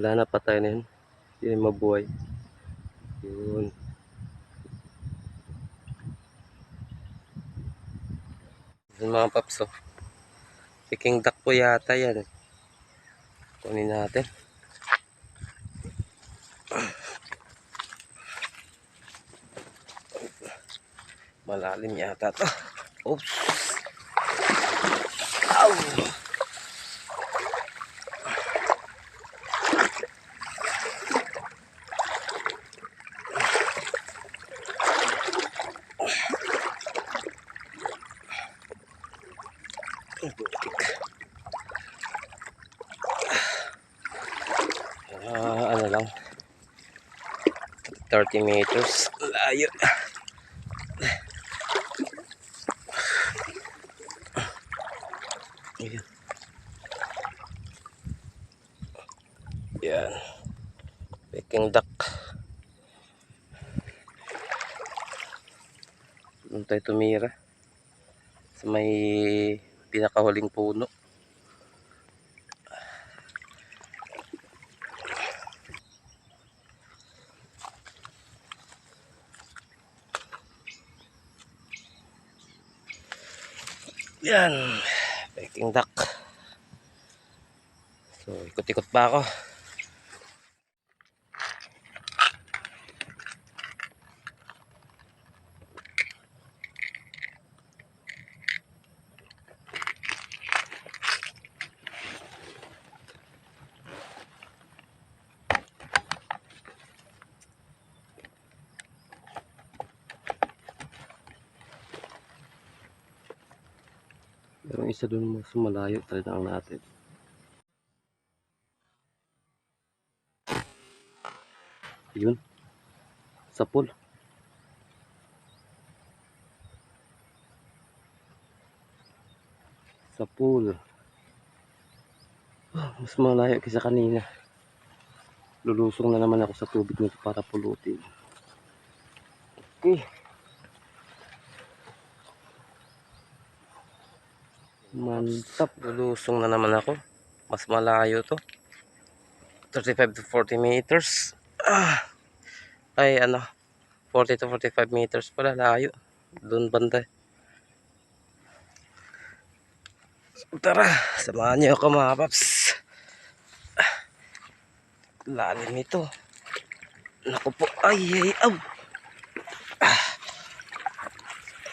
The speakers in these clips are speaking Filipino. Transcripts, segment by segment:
Wala na patay na yun. Hindi na mabuhay. Yun. Yun mga paps oh. Peking duck po yata yan. eh. Kunin natin. Malalim yata to. Oops. Ow! Ah, ano lang. 30 meters. Layo. Ayan. Yan. Peking duck. Doon tayo tumira. Sa may pinakahuling puno. Yan. Peking duck. So, ikot-ikot pa ako. Pero isa dun mas malayo talaga ang natin. Yun. Sa pool. Sa pool. Ah, Mas malayo kaysa kanina. Lulusong na naman ako sa tubig nito para pulutin. Okay. Mantap. Lulusong na naman ako. Mas malayo to. 35 to 40 meters. Ah. Ay, ano. 40 to 45 meters pala. Layo. Doon banda. Tara. Samahan niyo ako mga paps. Ah. Lalim ito. Naku po. Ay, ay, aw. Ah.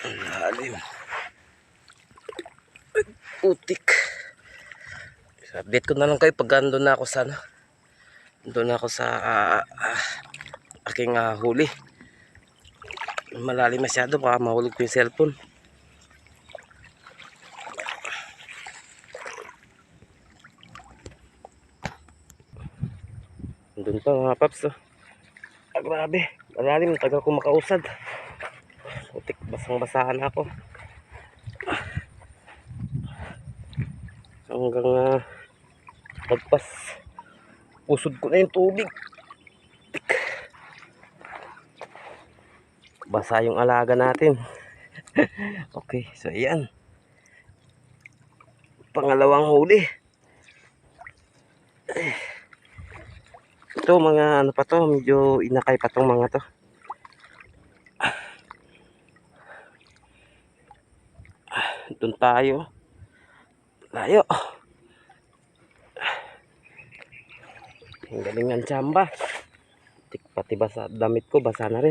Ang Lalim. Putik. Sabit ko na lang kayo pag na ako sa ano. Na ako sa ah, ah, aking ah, huli. Malalim masyado baka mahulog ko yung cellphone. Andun pa mga paps. Oh. Ah, grabe. Malalim. Tagal ko makausad. Putik. Basang-basahan ako. Hanggang uh, pagpas pusod ko na yung tubig. Tik. basa yung alaga natin. Okay so ayan. Pangalawang huli. Ito mga ano pa to medyo inakay pa tong mga to. Doon tayo Ayo. Hingga dengan cambah. Tiba-tiba damitku basah basa na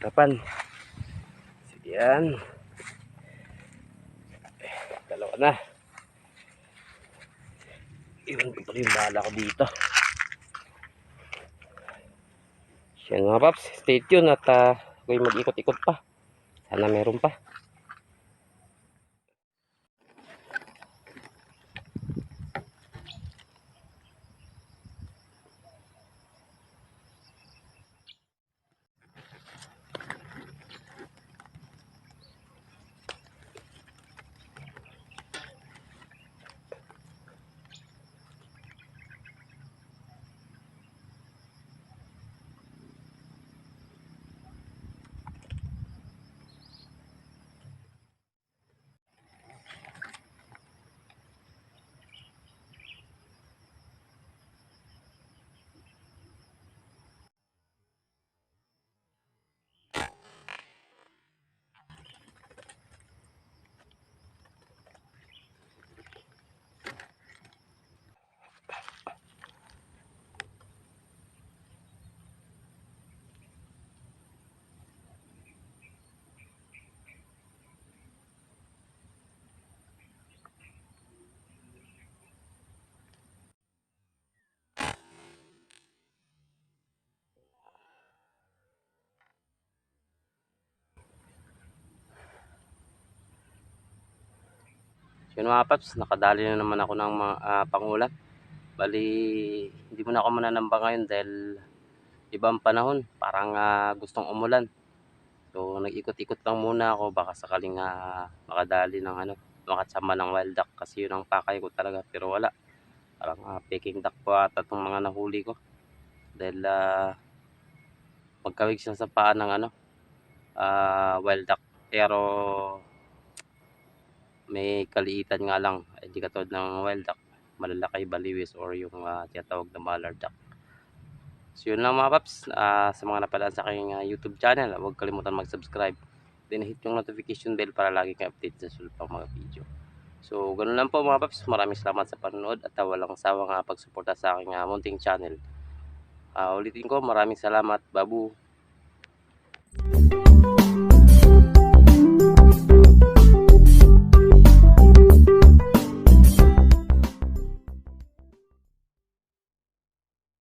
Kapan? Sekian. Iwan ko pala yung bala ko dito. Yan mga paps, stay tuned at uh, ako'y mag-ikot-ikot pa. Sana meron pa. Yun mga paps, nakadali na naman ako ng mga ah, pangulam. Bali, hindi mo na ako mananamba ngayon dahil ibang panahon, parang ah, gustong umulan. So, nag-ikot-ikot lang muna ako, baka sakaling ah, makadali ng ano, makatsama ng wild duck kasi yun ang pakay ko talaga, pero wala. Parang ah, peking duck po ata itong mga nahuli ko. Dahil ah, magkawig siya sa paa ng ano, ah, wild duck. Pero may kaliitan nga lang, hindi katulad ng wild duck, malalaki baliwis or yung uh, tinatawag na mallard duck. So yun lang mga paps, Ah, sa mga napalaan sa aking ah, YouTube channel, huwag kalimutan mag-subscribe. Then hit yung notification bell para lagi kang update sa pang mga video. So ganun lang po mga paps, maraming salamat sa panonood at walang sawang uh, pagsuporta sa aking ah, munting channel. Ah, ulitin ko, maraming salamat, babu.